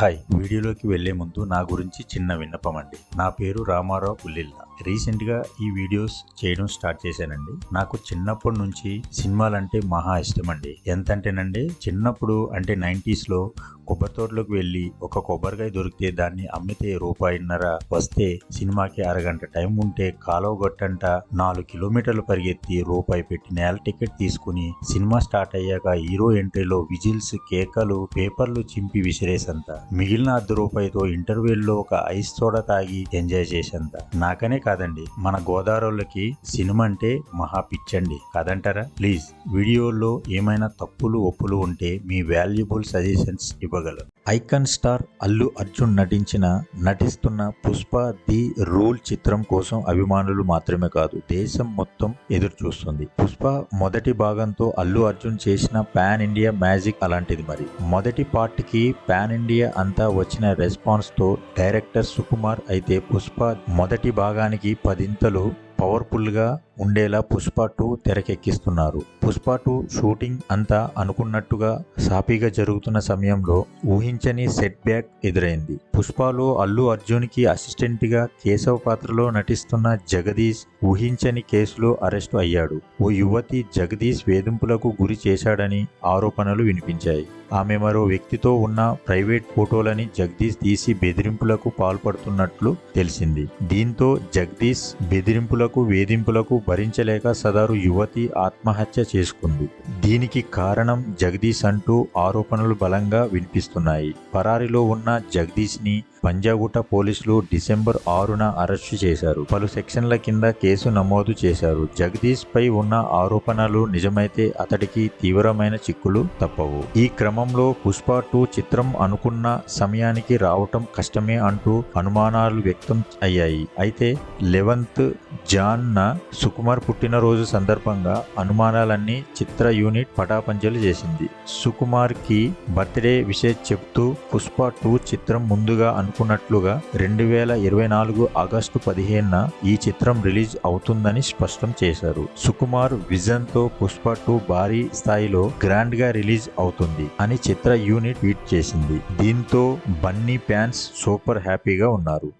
Hi వీడియోలోకి వెళ్ళే ముందు నా గురించి చిన్న విన్నపం అండి. నా పేరు రామారావు పుల్లిల్లా. రీసెంట్గా ఈ వీడియోస్ చేయడం స్టార్ట్ చేశానండి. నాకు చిన్నప్పటి నుంచి సినిమాలంటే మహా ఇష్టం అండి ఎంతంటేనండి చిన్నప్పుడు అంటే నైంటీస్లో కొబ్బరి తోటలోకి వెళ్ళి ఒక కొబ్బరికాయ దొరికితే దాన్ని అమ్మితే రూపాయిన్నర వస్తే సినిమాకి అరగంట టైం ఉంటే కాలువ గట్టంట నాలుగు కిలోమీటర్లు పరిగెత్తి రూపాయి పెట్టి నేల టికెట్ తీసుకుని సినిమా స్టార్ట్ అయ్యాక హీరో ఎంట్రీలో విజిల్స్ కేకలు పేపర్లు చింపి విసిరేసంత. మిగిలిన అర్ధ రూపాయితో ఇంటర్వ్యూల్లో ఒక ఐస్ సోడా తాగి ఎంజాయ్ చేసేంత. నాకనే కాదండి. మన గోదావరికి సినిమా అంటే మహా పిచ్చండి. కాదంటారా? ప్లీజ్ వీడియోలో ఏమైనా తప్పులు ఒప్పులు ఉంటే మీ వాల్యుబుల్ సజెషన్స్ ఇవ్వగలరు. ఐకాన్ స్టార్ అల్లు అర్జున్ నటించిన నటిస్తున్న పుష్ప ది రూల్ చిత్రం కోసం అభిమానులు మాత్రమే కాదు దేశం మొత్తం ఎదురు చూస్తుంది. పుష్ప మొదటి భాగంతో అల్లు అర్జున్ చేసిన పాన్ ఇండియా మ్యాజిక్ అలాంటిది మరి. మొదటి పార్ట్కి పాన్ ఇండియా అంతా వచ్చిన రెస్పాన్స్తో డైరెక్టర్ సుకుమార్ అయితే పుష్ప మొదటి భాగానికి పదింతలు పవర్ఫుల్గా ఉండేలా పుష్ప టూ తెరకెక్కిస్తున్నారు. పుష్ప టూ షూటింగ్ అంతా అనుకున్నట్టుగా సాఫీగా జరుగుతున్న సమయంలో ఊహించని సెట్ బ్యాక్ ఎదురైంది. పుష్పలో అల్లు అర్జున్కి అసిస్టెంట్గా కేశవ్ పాత్రలో నటిస్తున్న జగదీష్ ఊహించని కేసులో అరెస్టు అయ్యాడు. ఓ యువతి జగదీష్ వేధింపులకు గురి చేశాడని ఆరోపణలు వినిపించాయి. ఆమె మరో వ్యక్తితో ఉన్న ప్రైవేట్ ఫోటోలని జగదీష్ తీసి బెదిరింపులకు పాల్పడుతున్నట్లు తెలిసింది. దీంతో జగదీష్ బెదిరింపులకు వేధింపులకు భరించలేక సదరు యువతి ఆత్మహత్య చేసుకుంది. దీనికి కారణం జగదీష్ అంటూ ఆరోపణలు బలంగా వినిపిస్తున్నాయి. పరారిలో ఉన్న జగదీష్ని పంజాగుట్ట పోలీసులు డిసెంబర్ ఆరున అరెస్టు చేశారు. పలు సెక్షన్ల కింద కేసు నమోదు చేశారు. జగదీష్ పై ఉన్న ఆరోపణలు నిజమైతే అతడికి తీవ్రమైన చిక్కులు తప్పవు. ఈ క్రమంలో పుష్ప టూ చిత్రం అనుకున్న సమయానికి రావటం కష్టమే అంటూ అనుమానాలు వ్యక్తం అయ్యాయి. అయితే లెవెంత్ జాన్న సుకుమార్ పుట్టినరోజు సందర్భంగా అనుమానాలన్నీ చిత్ర యూనిట్ పటాపంచలు చేసింది. సుకుమార్కి బర్త్డే విషయం చెప్తూ పుష్ప టూ చిత్రం ముందుగా అనుకున్నట్లుగా రెండు వేల ఇరవై నాలుగు ఆగస్టు పదిహేనున ఈ చిత్రం రిలీజ్ అవుతుందని స్పష్టం చేశారు. సుకుమార్ విజన్తో పుష్ప టూ భారీ స్థాయిలో గ్రాండ్గా రిలీజ్ అవుతుంది అని చిత్ర యూనిట్ ట్వీట్ చేసింది. దీంతో బన్నీ ఫ్యాన్స్ సూపర్ హ్యాపీగా ఉన్నారు.